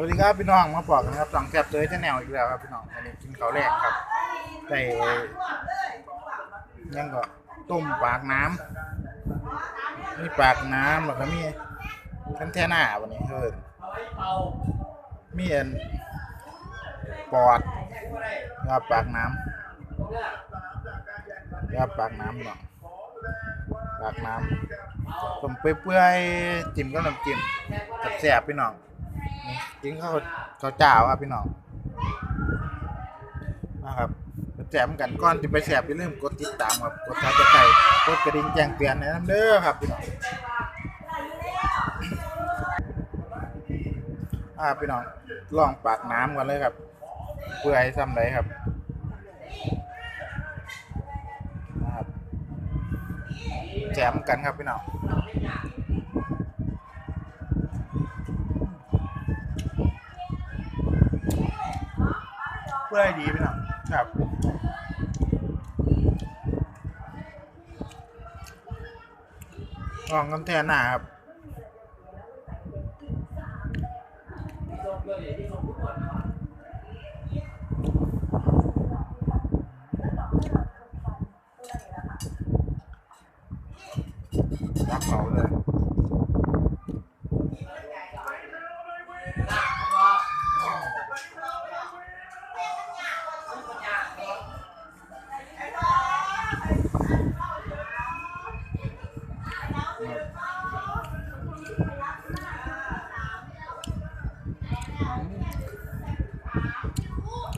สวัสดีครับพี่น้องมาบอกนะครับสองแซบเลยจะแนวอีกแล้วครับพี่น้องวันนี้กินข้าวแรกครับแต่ยังก็ต้มปากน้ำนี่ปากน้ำแล้วก็มีทันแท่หน้าวันนี้เพิ่นมีอันปอดยาปากน้ำยาปากน้ำเนาะปากน้ำต้มเปื่อยจิ้มก็น้ำจิ้มแสบพี่น้อง กินข้าวข้าวจ้าครับพี่น้องนะครับแจมกันก่อนจะไปแสบอย่าลืมกดติดตามครับกดซับสไครต์กดกระดิ่งแจ้งเตือนในน้ำเด้อครับพี่น้องอ่าพี่น้องลองปากน้ำกันเลยครับ เพื่อให้ซ้ำไรครับนะครับแจมกันครับพี่น้อง เพื่อให้ดีไปหน่อยครับลองกันแทนหน้าครับ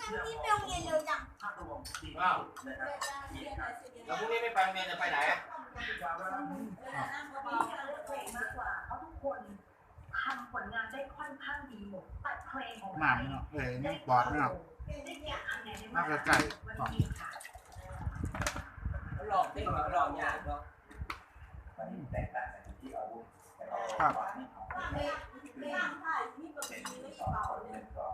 รั้งที่ไปโรงเรียนเร็วจังอ้าวแล้วพรุ่งนี้ไม่ไปโรงเรียนจะไปไหนทำผลงานได้ค่อนข้างดีหมดแต่เพลงของหนังเนาะเอ้ยนี่บอดเนาะน่าจะไก่หลอกได้หลอกยากเนาะแตกต่างกันที่อาแต่ก็ไม่ม่ไม่ไม่ไม่ไไม่ไม่ไไม่ไม่ไไม่ไม่ไม่ไม่ไม่ไม่ไม่ไม่ไม่ไม่ไม่ไม่ไม่ไม่ไม่ไม่ไไม่ไม่ไม่ไไม่ไม่ไม่ไม่ไม่ไม่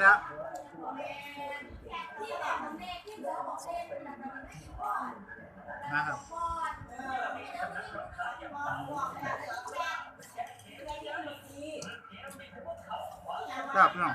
แล้วนะครับครับพี่น้อง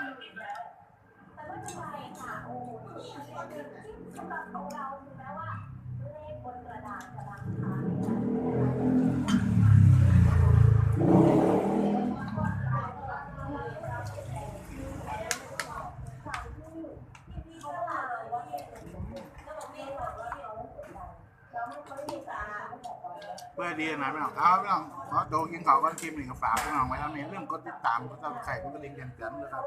ื่อดีนะพี่น้องเอาพี่น้องขอโตกินเขาวก็กินหนึ่งกัฝากพี่น้องไว้แล้วเนี่ยเรื่องกดติดตามก็ต้อใส่กดกระดิ่งแจ้งเตือนนะครับ